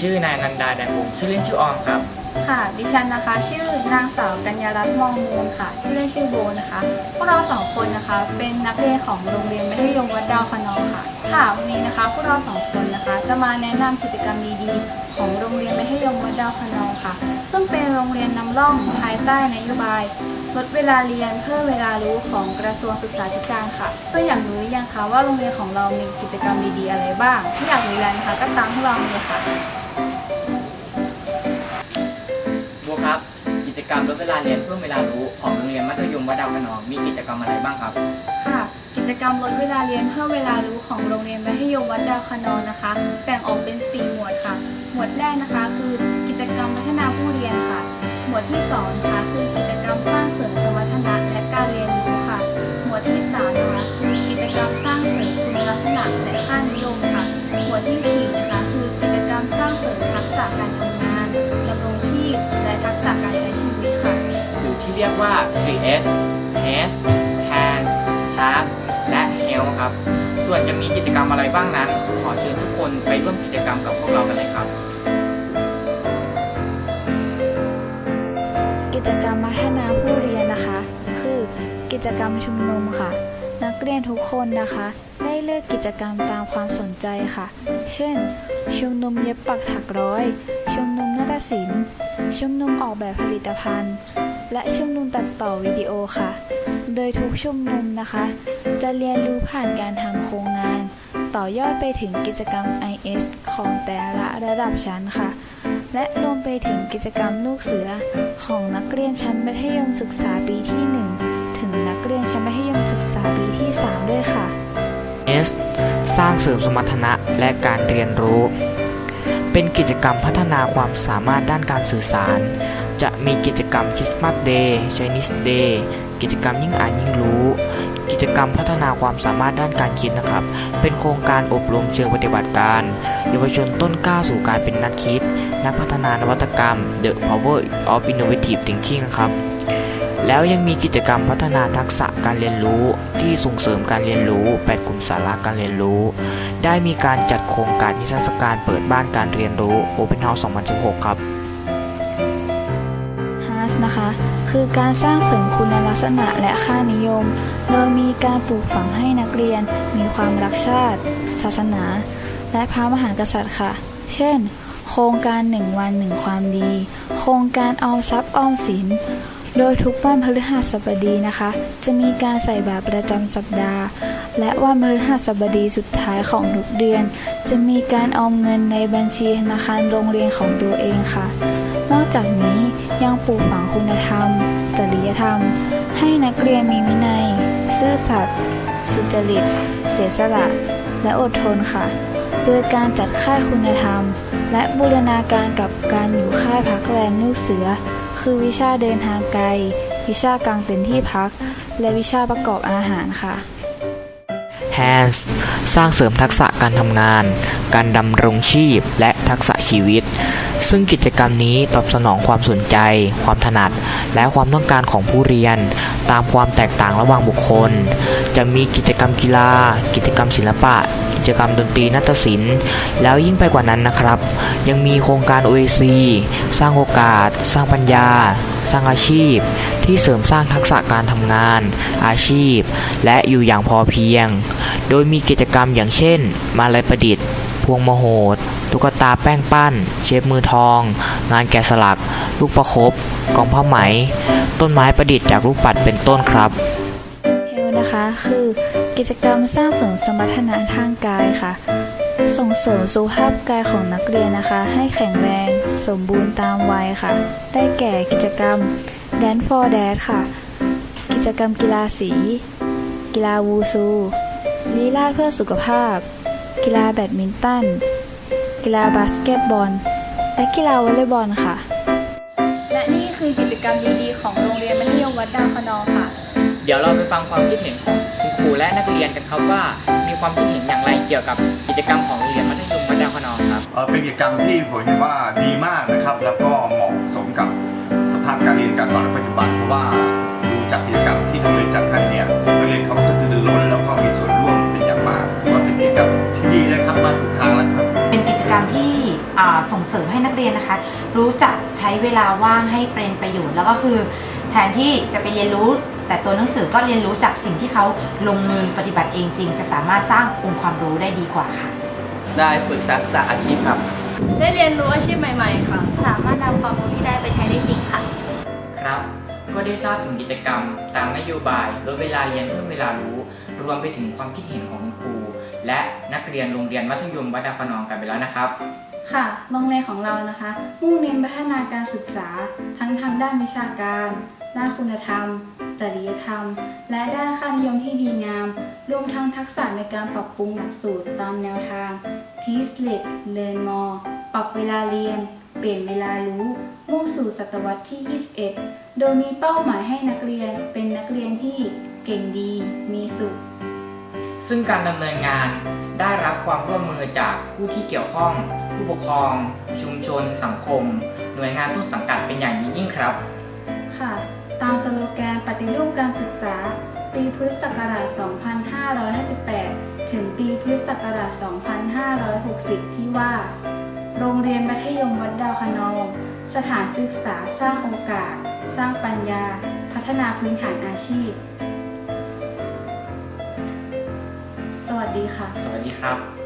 ชื่อนายนันดาแดงวงชื่อเล่นชื่อออมครับ ค่ะ ดิฉันนะคะ ชื่อนางสาวกัญญารัตน์มองมูลค่ะ ชื่อเล่นชื่อโบนะคะ พวกเราสองคนนะคะ เป็นนักเรียนของโรงเรียนมัธยมวัดดาวคนองค่ะ ค่ะ วันนี้นะคะ พวกเราสองคนนะคะ จะมาแนะนำกิจกรรมดีๆ ของโรงเรียนมัธยมวัดดาวคนองค่ะ ซึ่งเป็นโรงเรียนนำร่องภายใต้นโยบายลดเวลาเรียนเพิ่มเวลารู้ของกระทรวงศึกษาธิการค่ะเพื่อนอยากรู้หรือยังคะว่าโรงเรียนของเรามีกิจกรรมดีๆอะไรบ้างถ้าอยากรู้แล้วนะคะก็ตามพวกเราเลยค่ะ บัวครับ กิจกรรมลดเวลาเรียนเพิ่มเวลารู้ของโรงเรียนมัธยมวัดดาวคะนองมีกิจกรรมอะไรบ้างครับ ค่ะ กิจกรรมลดเวลาเรียนเพิ่มเวลารู้ของโรงเรียนมัธยมวัดดาวคะนองนะคะ แบ่งออกเป็น 4 หมวดค่ะ หมวดแรกนะคะ คือกิจกรรมพัฒนาผู้เรียนค่ะ หมวดที่2นะคะคือกิจกรรมสร้างเสริมสมรรถนะและการเรียนรู้ค่ะ หมวดที่3นะคะคือกิจกรรมสร้างเสริมคุณลักษณะและค่านิยมค่ะ หมวดที่ะการทำงานดำรงชีพ และทักษะการใช้ชีวิตค่ะ หรือที่เรียกว่า 3S Has Hands Have และ Health ครับ ส่วนจะมีกิจกรรมอะไรบ้างนั้น ขอเชิญทุกคนไปร่วมกิจกรรมกับพวกเรากันเลยครับกิจกรรมพัฒนาผู้เรียนนะคะ คือกิจกรรมชุมนุมค่ะ นักเรียนทุกคนนะคะ ได้เลือกกิจกรรมตามความสนใจค่ะ เช่น ชุมนุมเย็บปักถักร้อย ชุมนุมนาฏศิลป์ ชุมนุมออกแบบผลิตภัณฑ์ และชุมนุมตัดต่อวิดีโอค่ะ โดยทุกชุมนุมนะคะ จะเรียนรู้ผ่านการทำโครงงาน ต่อยอดไปถึงกิจกรรม IS ของแต่ละระดับชั้นค่ะ และรวมไปถึงกิจกรรมลูกเสือของนักเรียนชั้นมัธยมศึกษาปีที่1ถึง นักเรียนชั้นมัธยมศึกษาปีที่ 3 ด้วยค่ะ S สร้างเสริมสมรรถนะและการเรียนรู้ เป็นกิจกรรมพัฒนาความสามารถด้านการสื่อสาร จะมีกิจกรรมคริสต์มาสเดย์ Chinese Day กิจกรรมยิ่งอ่านยิ่งรู้ กิจกรรมพัฒนาความสามารถด้านการคิดนะครับ เป็นโครงการอบรมเชิงปฏิบัติการเยาวชนต้นกล้าสู่การเป็นนักคิด นักพัฒนานวัตกรรม The Power of Innovative Thinking ครับ แล้วยังมีกิจกรรมพัฒนาทักษะการเรียนรู้ที่ส่งเสริมการเรียนรู้ 8 กลุ่มสาระการเรียนรู้ ได้มีการจัดโครงการนิทรรศการเปิดบ้านการเรียนรู้ Open House 2016 ครับ HAS นะคะคือการสร้างเสริมคุณลักษณะและค่านิยม โดยมีการปลูกฝังให้นักเรียน มีความรักชาติ ศาสนา และพระมหากษัตริย์ค่ะ เช่น โครงการหนึ่งวันหนึ่งความดี โครงการออมทรัพย์ออมสิน โดยทุกวันพฤหัสบดีนะคะ จะมีการใส่บาตรประจำสัปดาห์ และวันพฤหัสบดีสุดท้ายของทุกเดือน จะมีการออมเงินในบัญชีธนาคารโรงเรียนของตัวเองค่ะ นอกจากนี้ยังปลูกฝังคุณธรรม จริยธรรม ให้นักเรียนมีวินัย ซื่อสัตย์สุจริต เสียสละ และอดทนค่ะ โดยการจัดค่ายคุณธรรม และบูรณาการกับการอยู่ค่ายพักแรมลูกเสือ คือวิชาเดินทางไกล วิชากางเต็นท์ที่พัก และวิชาประกอบอาหารค่ะ Hands สร้างเสริมทักษะการทำงาน การดำรงชีพ และทักษะชีวิต ซึ่งกิจกรรมนี้ตอบสนองความสนใจ ความถนัด และความต้องการของผู้เรียน ตามความแตกต่างระหว่างบุคคล จะมีกิจกรรมกีฬา กิจกรรมศิลปะ กิจกรรมดนตรีนาฏศิลป์ แล้วยิ่งไปกว่านั้นนะครับ ยังมีโครงการ OAC สร้างโอกาส สร้างปัญญา สร้างอาชีพ ที่เสริมสร้างทักษะการทำงาน อาชีพ และอยู่อย่างพอเพียง โดยมีกิจกรรมอย่างเช่น มาลัยประดิษฐ์ พวงมโหด ตุ๊กตาแป้งปั้น เชฟมือทอง งานแกะสลัก ลูกประคบกองผ้าไหม ต้นไม้ประดิษฐ์จากลูกปัดเป็นต้นครับเฮลนะคะคือกิจกรรมสร้างเสริมสมรรถนะทางกายค่ะ ส่งเสริมสุขภาพกายของนักเรียนนะคะ ให้แข็งแรงสมบูรณ์ตามวัยค่ะ ได้แก่กิจกรรม Dance for Dad ค่ะ กิจกรรมกีฬาสี กีฬาวูซูลีลาดเพื่อสุขภาพ กีฬาแบดมินตัน กีฬาบาสเกตบอล และกีฬาวอลเลย์บอลค่ะ และนี่คือกิจกรรมดีๆของโรงเรียนมัธยมวัดดาวคะนองค่ะ เดี๋ยวเราไปฟังความคิดเห็นของคุณครูและนักเรียนกันครับว่า มีความคิดเห็นอย่างไรเกี่ยวกับกิจกรรมของโรงเรียนมัธยมวัดดาวคะนองครับ เอ่อเป็นกิจกรรมที่ผมเห็นว่าดีมากนะครับ แล้วก็เหมาะสมกับสภาพการเรียนการสอนในปัจจุบันเพราะว่าดูจากกิจกรรมที่โรงเรียนจัดให้ นะคะ รู้จักใช้เวลาว่างให้เป็นประโยชน์ แล้วก็คือแทนที่จะไปเรียนรู้ แต่ตัวหนังสือก็เรียนรู้จากสิ่งที่เขาลงมือปฏิบัติเองจริง จะสามารถสร้างองค์ความรู้ได้ดีกว่าค่ะ ได้ฝึกทักษะอาชีพครับ ได้เรียนรู้อาชีพใหม่ ๆ ค่ะ สามารถนำความรู้ที่ได้ไปใช้ได้จริงค่ะ ครับ ก็ได้ทราบถึงกิจกรรม ตามนโยบายลดเวลาเรียนเพิ่มเวลารู้ รวมไปถึงความคิดเห็นของคุณครู และนักเรียนโรงเรียนมัธยมวัดดาวคะนองกันไปแล้วนะครับ ค่ะ โรงเรียนของเรานะคะ มุ่งเน้นพัฒนาการศึกษา ทั้งทางด้านวิชาการ ด้านคุณธรรม จริยธรรม และด้านค่านิยมที่ดีงาม รวมทั้งทักษะในการปรับปรุงหลักสูตรตามแนวทาง Teach Less Learn More ปรับเวลาเรียน เปลี่ยนเวลารู้ มุ่งสู่ศตวรรษที่ 21 โดยมีเป้าหมายให้นักเรียนเป็นนักเรียนที่เก่งดี มีสุขซึ่งการดำเนินงานได้รับความร่วมมือจากผู้ที่เกี่ยวข้อง ผู้ปกครอง ชุมชน สังคม หน่วยงานต้นสังกัดเป็นอย่างยิ่งครับ ค่ะ ตามสโลแกนปฏิรูปการศึกษา ปีพุทธศักราช 2558 ถึงปีพุทธศักราช 2560 ที่ว่า โรงเรียนมัธยมวัดดาวคะนอง สถานศึกษาสร้างโอกาส สร้างปัญญา พัฒนาพื้นฐานอาชีพ สวัสดีค่ะ สวัสดีครับ